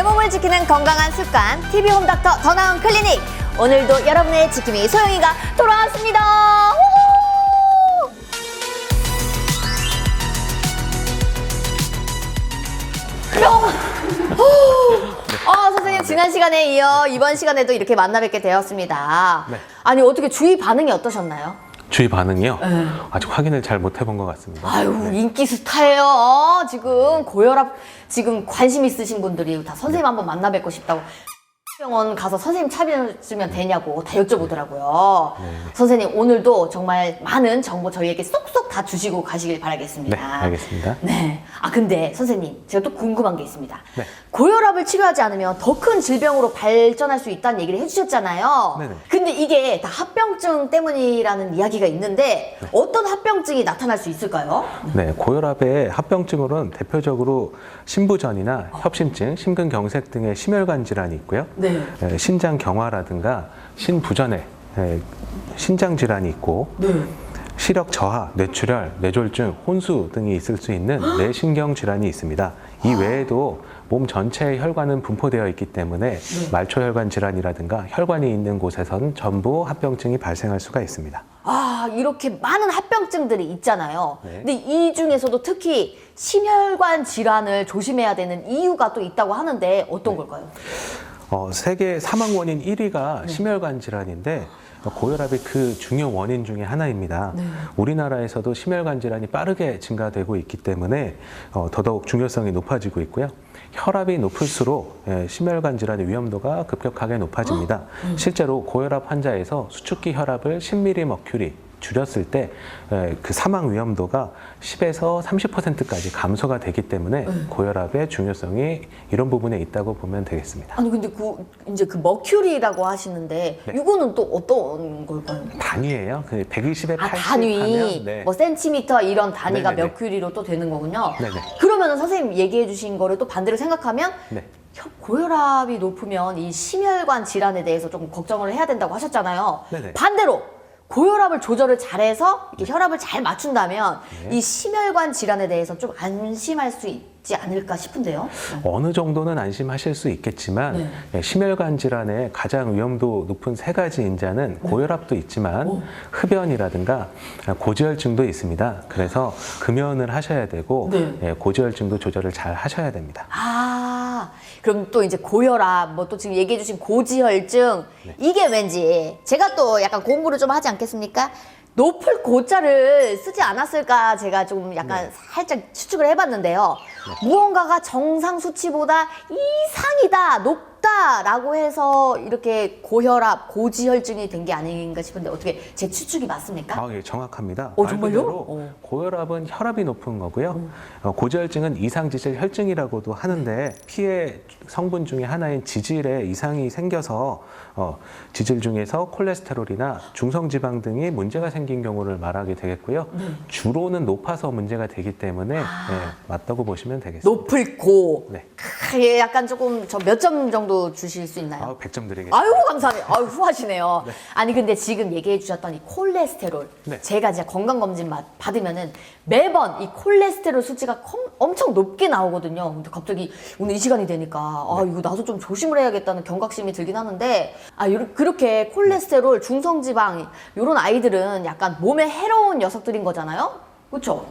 내 몸을 지키는 건강한 습관 TV 홈닥터 더 나은 클리닉 오늘도 여러분의 지킴이 소영이가 돌아왔습니다. 뿅! 아 선생님 지난 시간에 이어 이번 시간에도 이렇게 만나 뵙게 되었습니다. 네. 아니 어떻게 주위 반응이 어떠셨나요? 주의 반응이요? 네. 아직 확인을 잘 못 해본 것 같습니다. 아유 인기 스타예요. 어, 지금 고혈압 지금 관심 있으신 분들이 다 선생님 한번 만나 뵙고 싶다고 병원 가서 선생님 찾으면 되냐고 다 여쭤보더라고요. 네. 선생님 오늘도 정말 많은 정보 저희에게 쏙쏙 다 주시고 가시길 네, 바라겠습니다. 알겠습니다. 네. 아 근데 선생님 제가 또 궁금한 게 있습니다. 네. 고혈압을 치료하지 않으면 더 큰 질병으로 발전할 수 있다는 얘기를 해주셨잖아요. 네네. 근데 이게 다 합병증 때문이라는 이야기가 있는데 네. 어떤 합병증이 나타날 수 있을까요? 네, 고혈압의 합병증으로는 대표적으로 신부전이나 협심증, 심근경색 등의 심혈관 질환이 있고요. 네. 에, 신장 경화라든가 신부전에 에, 신장 질환이 있고 네. 시력 저하, 뇌출혈, 뇌졸중, 혼수 등이 있을 수 있는 뇌신경 질환이 있습니다. 이 외에도 몸 전체의 혈관은 분포되어 있기 때문에 말초혈관 질환이라든가 혈관이 있는 곳에선 전부 합병증이 발생할 수가 있습니다. 아, 이렇게 많은 합병증들이 있잖아요. 네. 근데 이 중에서도 특히 심혈관 질환을 조심해야 되는 이유가 또 있다고 하는데 어떤 걸까요? 어, 세계 사망 원인 1위가 심혈관 질환인데 어, 고혈압이 그 중요 원인 중에 하나입니다. 우리나라에서도 심혈관 질환이 빠르게 증가되고 있기 때문에 어, 더더욱 중요성이 높아지고 있고요. 혈압이 높을수록 예, 심혈관 질환의 위험도가 급격하게 높아집니다. 실제로 고혈압 환자에서 수축기 혈압을 10mm 머큐리 줄였을 때 그 사망 위험도가 10에서 30%까지 감소가 되기 때문에 고혈압의 중요성이 이런 부분에 있다고 보면 되겠습니다. 아니 근데 그 이제 그 머큐리라고 하시는데 네. 이거는 또 어떤 걸까요? 단위예요. 그 120에 80아 단위 하면 네. 뭐 센티미터 이런 단위가 네네네. 머큐리로 또 되는 거군요. 네네. 그러면은 선생님 얘기해 주신 거를 또 반대로 생각하면 네. 혀- 고혈압이 높으면 이 심혈관 질환에 대해서 좀 걱정을 해야 된다고 하셨잖아요. 네네. 반대로 고혈압을 조절을 잘해서 이렇게 혈압을 잘 맞춘다면 네. 이 심혈관 질환에 대해서 좀 안심할 수 있지 않을까 싶은데요. 네. 어느 정도는 안심하실 수 있겠지만 네. 예, 심혈관 질환의 가장 위험도 높은 세 가지 인자는 네. 고혈압도 있지만 흡연이라든가 고지혈증도 있습니다. 그래서 금연을 하셔야 되고 네. 예, 고지혈증도 조절을 잘 하셔야 됩니다. 아, 그럼 또 이제 고혈압, 뭐 또 지금 얘기해주신 고지혈증, 네. 이게 왠지 제가 또 약간 공부를 좀 하지 않겠습니까? 높을 고자를 쓰지 않았을까 제가 좀 약간 네. 살짝 추측을 해봤는데요. 무언가가 정상 수치보다 이상이다, 높 다라고 해서 이렇게 고혈압, 고지혈증이 된 게 아닌가 싶은데 어떻게 제 추측이 맞습니까? 아, 예, 정확합니다. 어, 말 정말요? 그대로 어. 고혈압은 혈압이 높은 거고요. 어, 고지혈증은 이상지질 혈증이라고도 하는데 피해 성분 중에 하나인 지질에 이상이 생겨서 어, 지질 중에서 콜레스테롤이나 중성지방 등이 문제가 생긴 경우를 말하게 되겠고요. 네. 주로는 높아서 문제가 되기 때문에 아. 예, 맞다고 보시면 되겠습니다. 높을 고. 네. 크, 예, 약간 조금 저 몇 점 정도 주실 수 있나요? 아, 100점 드리겠습니다. 아유 감사합니다. 아유 후하시네요. 아니 근데 지금 얘기해 주셨던 이 콜레스테롤 네. 제가 이제 건강 검진 받- 받으면은 매번 이 콜레스테롤 수치가 컴- 엄청 높게 나오거든요. 근데 갑자기 오늘 이 시간이 되니까 아 네. 이거 나도 좀 조심을 해야겠다는 경각심이 들긴 하는데 아 요렇- 그렇게 콜레스테롤 중성지방 이런 아이들은 약간 몸에 해로운 녀석들인 거잖아요. 그렇죠?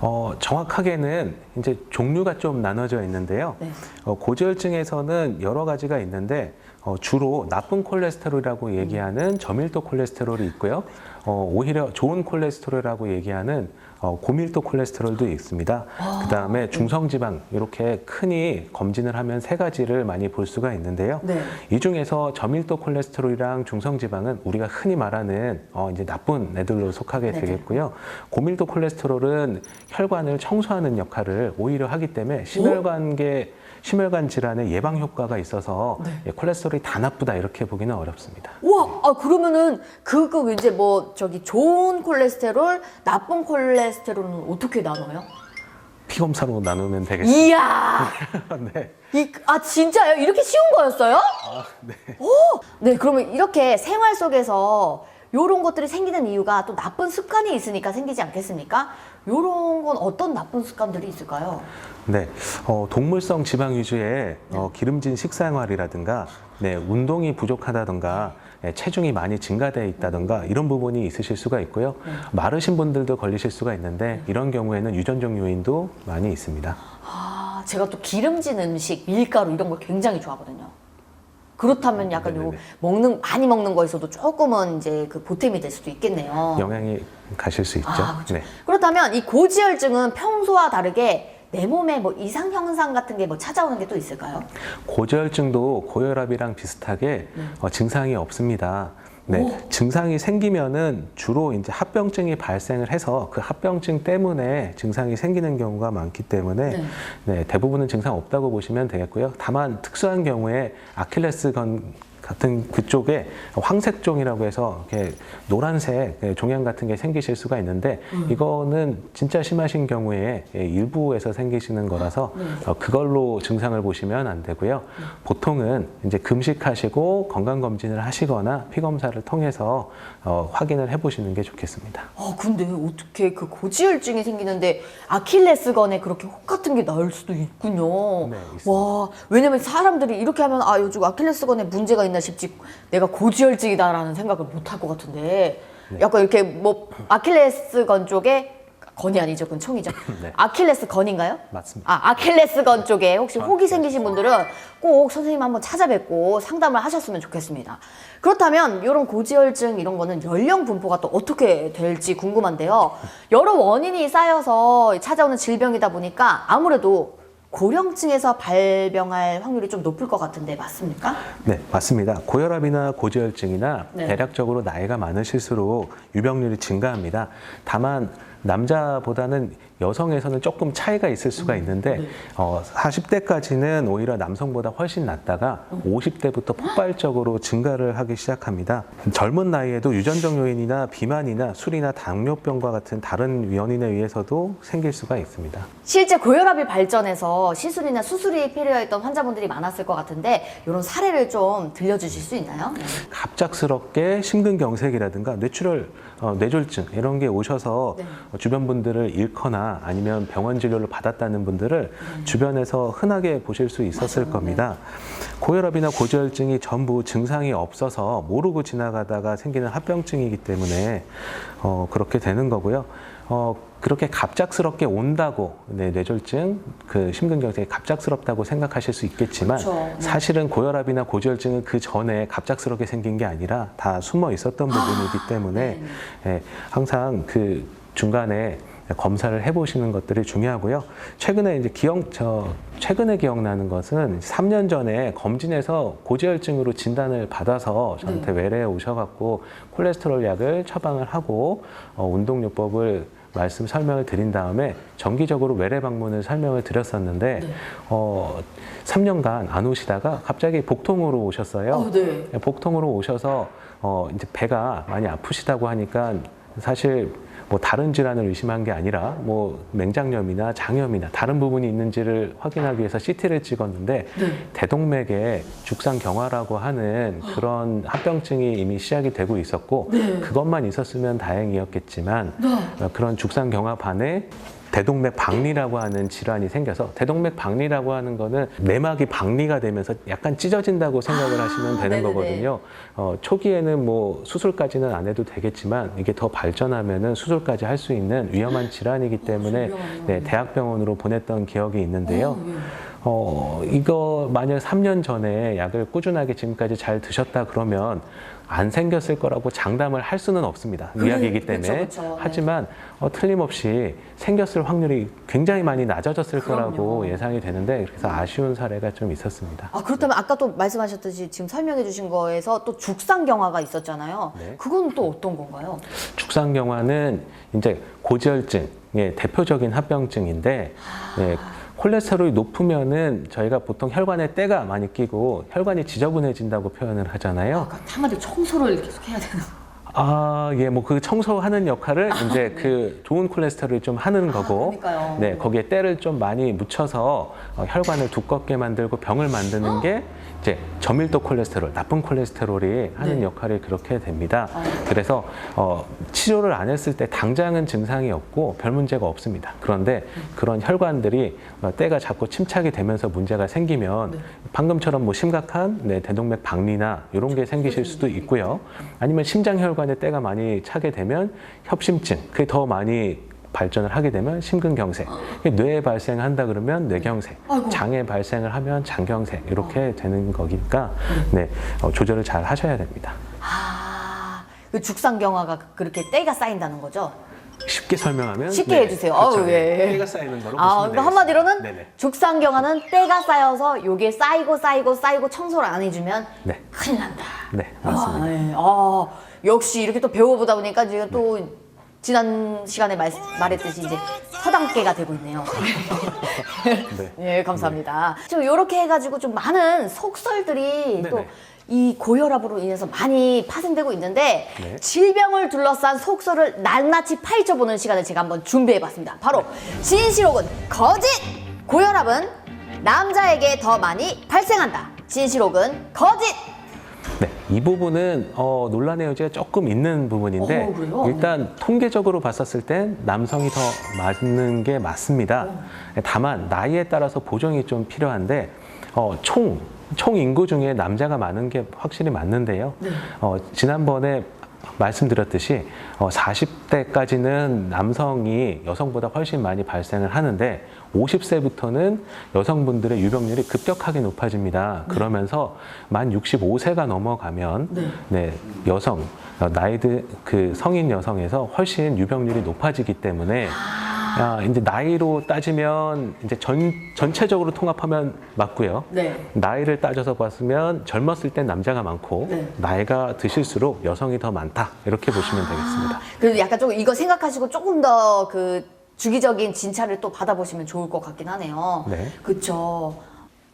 어, 정확하게는 이제 종류가 좀 나눠져 있는데요. 네. 어, 고지혈증에서는 여러 가지가 있는데 어, 주로 나쁜 콜레스테롤이라고 얘기하는 저밀도 콜레스테롤이 있고요. 어, 오히려 좋은 콜레스테롤이라고 얘기하는 어, 고밀도 콜레스테롤도 있습니다. 그 다음에 중성지방 이렇게 크니 검진을 하면 세 가지를 많이 볼 수가 있는데요. 네. 이 중에서 저밀도 콜레스테롤이랑 중성지방은 우리가 흔히 말하는 어, 이제 나쁜 애들로 속하게 네네. 되겠고요. 고밀도 콜레스테롤은 혈관을 청소하는 역할을 오히려 하기 때문에 심혈관계 심혈관 질환의 예방 효과가 있어서 네. 예, 콜레스테롤이 다 나쁘다 이렇게 보기는 어렵습니다. 우와, 아 그러면은 그거 이제 뭐 저기 좋은 콜레스테롤, 나쁜 콜레스테롤은 어떻게 나눠요? 피 검사로 나누면 되겠습니다. 이야, 네. 이, 아 진짜요? 이렇게 쉬운 거였어요? 아, 네. 오, 네 그러면 이렇게 생활 속에서 이런 것들이 생기는 이유가 또 나쁜 습관이 있으니까 생기지 않겠습니까? 요런 건 어떤 나쁜 습관들이 있을까요? 네, 어, 동물성 지방 위주의 어, 기름진 식생활이라든가, 네, 운동이 부족하다든가, 네, 체중이 많이 증가돼 있다든가 이런 부분이 있으실 수가 있고요. 마르신 분들도 걸리실 수가 있는데 이런 경우에는 유전적 요인도 많이 있습니다. 아, 제가 또 기름진 음식, 밀가루 이런 걸 굉장히 좋아하거든요. 그렇다면 약간 요 네네네. 먹는 많이 먹는 거에서도 조금은 이제 그 보탬이 될 수도 있겠네요. 영향이 가실 수 있죠. 아, 그렇죠. 네. 그렇다면 이 고지혈증은 평소와 다르게 내 몸에 뭐 이상 현상 같은 게 뭐 찾아오는 게 또 있을까요? 고지혈증도 고혈압이랑 비슷하게 어, 증상이 없습니다. 네, 오. 증상이 생기면은 주로 이제 합병증이 발생을 해서 그 합병증 때문에 증상이 생기는 경우가 많기 때문에 네. 네, 대부분은 증상 없다고 보시면 되겠고요. 다만 특수한 경우에 아킬레스건 같은 그쪽에 황색종이라고 해서 이렇게 노란색 예, 종양 같은 게 생기실 수가 있는데 이거는 진짜 심하신 경우에 예, 일부에서 생기시는 거라서 어, 그걸로 증상을 보시면 안 되고요. 보통은 이제 금식하시고 건강 검진을 하시거나 피 검사를 통해서 어, 확인을 해보시는 게 좋겠습니다. 아 근데 어떻게 그 고지혈증이 생기는데 아킬레스건에 그렇게 혹 같은 게 나올 수도 있군요. 네. 와 왜냐면 사람들이 이렇게 하면 아 요즘 아킬레스건에 문제가 있나 싶지 내가 고지혈증이다라는 생각을 못 할 것 같은데 네. 약간 이렇게 뭐 아킬레스 건 쪽에 건이 아니죠, 그건 총이죠. 네. 아킬레스 건인가요? 맞습니다. 아, 아킬레스 건 쪽에 혹시 혹이 생기신 분들은 꼭 선생님 한번 찾아뵙고 상담을 하셨으면 좋겠습니다. 그렇다면 이런 고지혈증 이런 거는 연령 분포가 또 어떻게 될지 궁금한데요. 여러 원인이 쌓여서 찾아오는 질병이다 보니까 아무래도 고령층에서 발병할 확률이 좀 높을 것 같은데 맞습니까? 네, 맞습니다. 고혈압이나 고지혈증이나 네. 대략적으로 나이가 많으실수록 유병률이 증가합니다. 다만 남자보다는 여성에서는 조금 차이가 있을 수가 있는데 어, 40대까지는 오히려 남성보다 훨씬 낮다가 50대부터 폭발적으로 증가를 하기 시작합니다. 젊은 나이에도 유전적 요인이나 비만이나 술이나 당뇨병과 같은 다른 원인에 의해서도 생길 수가 있습니다. 실제 고혈압이 발전해서 시술이나 수술이 필요했던 환자분들이 많았을 것 같은데 이런 사례를 좀 들려주실 수 있나요? 갑작스럽게 심근경색이라든가 뇌출혈, 어, 뇌졸중 이런 게 오셔서 네. 어, 주변 분들을 잃거나 아니면 병원 진료를 받았다는 분들을 주변에서 흔하게 보실 수 있었을. 겁니다. 고혈압이나 고지혈증이 전부 증상이 없어서 모르고 지나가다가 생기는 합병증이기 때문에 어, 그렇게 되는 거고요. 어, 그렇게 갑작스럽게 온다고 네, 뇌졸중, 그 심근경색이 갑작스럽다고 생각하실 수 있겠지만 그렇죠. 네. 사실은 고혈압이나 고지혈증은 그 전에 갑작스럽게 생긴 게 아니라 다 숨어 있었던 부분이기 때문에 예, 항상 그 중간에 검사를 해보시는 것들이 중요하고요. 최근에 이제 기억 저 최근에 기억나는 것은 3년 전에 검진에서 고지혈증으로 진단을 받아서 저한테 외래에 오셔갖고 콜레스테롤 약을 처방을 하고 어, 운동요법을 말씀 설명을 드린 다음에 정기적으로 외래 방문을 설명을 드렸었는데 어, 3년간 안 오시다가 갑자기 복통으로 오셨어요. 어, 네. 복통으로 오셔서 어, 이제 배가 많이 아프시다고 하니까 사실 뭐 다른 질환을 의심한 게 아니라 뭐 맹장염이나 장염이나 다른 부분이 있는지를 확인하기 위해서 CT를 찍었는데 네. 대동맥에 죽상 경화라고 하는 그런 합병증이 이미 시작이 되고 있었고 네. 그것만 있었으면 다행이었겠지만 네. 어, 그런 죽상 경화 반에 대동맥 박리라고 하는 질환이 생겨서 대동맥 박리라고 하는 거는 내막이 박리가 되면서 약간 찢어진다고 생각을 아, 하시면 되는 네네네. 거거든요. 어, 초기에는 뭐 수술까지는 안 해도 되겠지만 이게 더 발전하면은 수술까지 할 수 있는 위험한 질환이기 때문에 위험하네요. 네, 대학병원으로 보냈던 기억이 있는데요. 어, 예. 어, 이거 만약 3년 전에 약을 꾸준하게 지금까지 잘 드셨다 그러면 안 생겼을 거라고 장담을 할 수는 없습니다. 그래, 의학이기 그쵸, 때문에. 그쵸. 네. 하지만 어, 틀림없이 생겼을 확률이 굉장히 많이 낮아졌을 그럼요. 거라고 예상이 되는데 그래서 아쉬운 사례가 좀 있었습니다. 아 그렇다면 아까 또 말씀하셨듯이 지금 설명해 주신 거에서 또 죽상경화가 있었잖아요. 네. 그건 또 어떤 건가요? 죽상경화는 이제 고지혈증의 대표적인 합병증인데 네, 콜레스테롤이 높으면은 저희가 보통 혈관에 때가 많이 끼고 혈관이 지저분해진다고 표현을 하잖아요. 아까 항아리 청소를 계속 해야 되나? 아, 예, 뭐 그 청소하는 역할을 이제 그 좋은 콜레스테롤이 좀 하는 거고, 아, 그러니까요. 네, 거기에 때를 좀 많이 묻혀서 어, 혈관을 두껍게 만들고 병을 만드는 게 이제 저밀도 콜레스테롤, 나쁜 콜레스테롤이 하는 네. 역할이 그렇게 됩니다. 아. 그래서 어, 치료를 안 했을 때 당장은 증상이 없고 별 문제가 없습니다. 그런데 그런 혈관들이 어, 때가 자꾸 침착이 되면서 문제가 생기면 네. 방금처럼 뭐 심각한 네, 대동맥 박리나 이런 게 생기실 수도 있고요. 아니면 심장 혈관 에 때가 많이 차게 되면 협심증, 그게 더 많이 발전을 하게 되면 심근경색, 뇌에 발생한다 그러면 뇌경색, 아이고. 장에 발생을 하면 장경색 이렇게 되는 거니까 네, 어, 조절을 잘 하셔야 됩니다. 아, 그 죽상경화가 그렇게 때가 쌓인다는 거죠? 쉽게 설명하면 쉽게 해주세요. 아우, 예. 때가 쌓이는 거로 아, 보시면 그러니까 한마디로는 네네. 죽상경화는 때가 쌓여서 요게 쌓이고 쌓이고 쌓이고 청소를 안 해주면 네, 큰일 난다. 네 맞습니다. 아, 예. 아, 역시 이렇게 또 배워보다 보니까 제가 또 지난 시간에 말, 말했듯이 이제 서당계가 되고 있네요. 네. 예, 감사합니다. 지금 이렇게 해가지고 좀 많은 속설들이 네네. 또이 고혈압으로 인해서 많이 파생되고 있는데 네. 질병을 둘러싼 속설을 낱낱이 파헤쳐보는 시간을 제가 한번 준비해봤습니다. 바로 진실 혹은 거짓! 고혈압은 남자에게 더 많이 발생한다. 진실 혹은 거짓! 네, 이 부분은 어, 논란의 여지가 조금 있는 부분인데 어? 일단 통계적으로 봤었을 땐 남성이 더 맞는 게 맞습니다. 다만 나이에 따라서 보정이 좀 필요한데 어, 총, 총 인구 중에 남자가 많은 게 확실히 맞는데요. 어, 지난번에 말씀드렸듯이 어, 40대까지는 남성이 여성보다 훨씬 많이 발생을 하는데 50세부터는 여성분들의 유병률이 급격하게 높아집니다. 그러면서 만 65세가 넘어가면 네. 여성 어, 나이드 그 성인 여성에서 훨씬 유병률이 높아지기 때문에 아, 이제 나이로 따지면 이제 전 전체적으로 통합하면 맞고요. 네. 나이를 따져서 봤으면 젊었을 땐 남자가 많고 네. 나이가 드실수록 여성이 더 많다 이렇게 보시면 되겠습니다. 그래도 약간 좀 이거 생각하시고 조금 더 그 주기적인 진찰을 또 받아보시면 좋을 것 같긴 하네요. 네. 그쵸.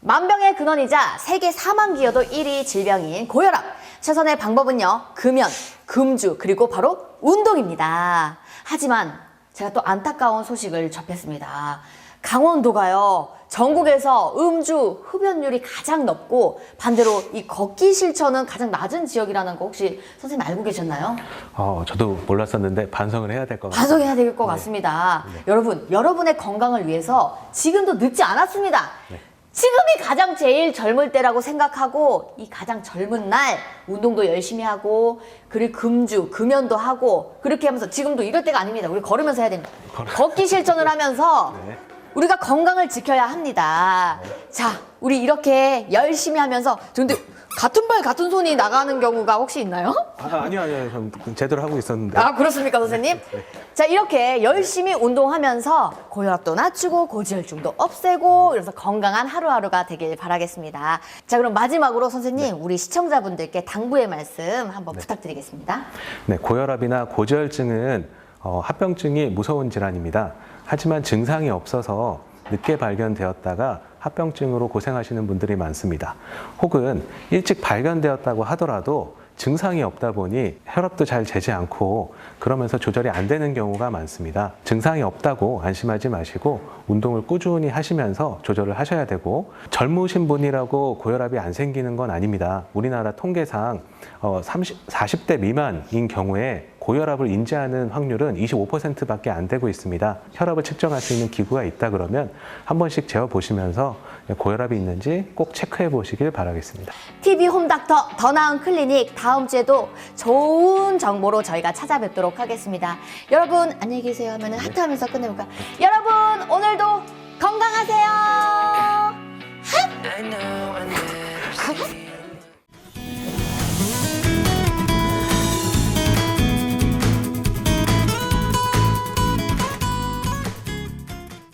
만병의 근원이자 세계 사망 기여도 1위 질병인 고혈압. 최선의 방법은요, 금연, 금주, 그리고 바로 운동입니다. 하지만 제가 또 안타까운 소식을 접했습니다. 강원도가요, 전국에서 음주 흡연율이 가장 높고 반대로 이 걷기 실천은 가장 낮은 지역이라는 거 혹시 선생님 알고 계셨나요? 어, 저도 몰랐었는데 반성을 해야 될 것 같아요. 반성해야 될 것 같습니다. 여러분, 여러분의 건강을 위해서 지금도 늦지 않았습니다. 네. 지금이 가장 제일 젊을 때라고 생각하고 이 가장 젊은 날 운동도 열심히 하고 그리고 금주, 금연도 하고 그렇게 하면서 지금도 이럴 때가 아닙니다. 우리 걸으면서 해야 됩니다. 걷기 실천을 하면서 네. 우리가 건강을 지켜야 합니다. 자, 우리 이렇게 열심히 하면서 근데 같은 발 같은 손이 나가는 경우가 혹시 있나요? 아, 아니요, 아니요. 전 제대로 하고 있었는데. 아 그렇습니까 선생님? 자 이렇게 열심히 운동하면서 고혈압도 낮추고 고지혈증도 없애고 그래서 건강한 하루하루가 되길 바라겠습니다. 자 그럼 마지막으로 선생님 우리 시청자분들께 당부의 말씀 한번 부탁드리겠습니다. 네, 고혈압이나 고지혈증은 어, 합병증이 무서운 질환입니다. 하지만 증상이 없어서 늦게 발견되었다가 합병증으로 고생하시는 분들이 많습니다. 혹은 일찍 발견되었다고 하더라도 증상이 없다 보니 혈압도 잘 재지 않고 그러면서 조절이 안 되는 경우가 많습니다. 증상이 없다고 안심하지 마시고 운동을 꾸준히 하시면서 조절을 하셔야 되고 젊으신 분이라고 고혈압이 안 생기는 건 아닙니다. 우리나라 통계상 어, 30, 40대 미만인 경우에 고혈압을 인지하는 확률은 25%밖에 안 되고 있습니다. 혈압을 측정할 수 있는 기구가 있다 그러면 한 번씩 재어 보시면서 고혈압이 있는지 꼭 체크해 보시길 바라겠습니다. TV 홈닥터 더 나은 클리닉 다음 주에도 좋은 정보로 저희가 찾아뵙도록 하겠습니다. 여러분 안녕히 계세요 하면 하트하면서 끝내볼까요? 여러분 오늘도 건강하세요.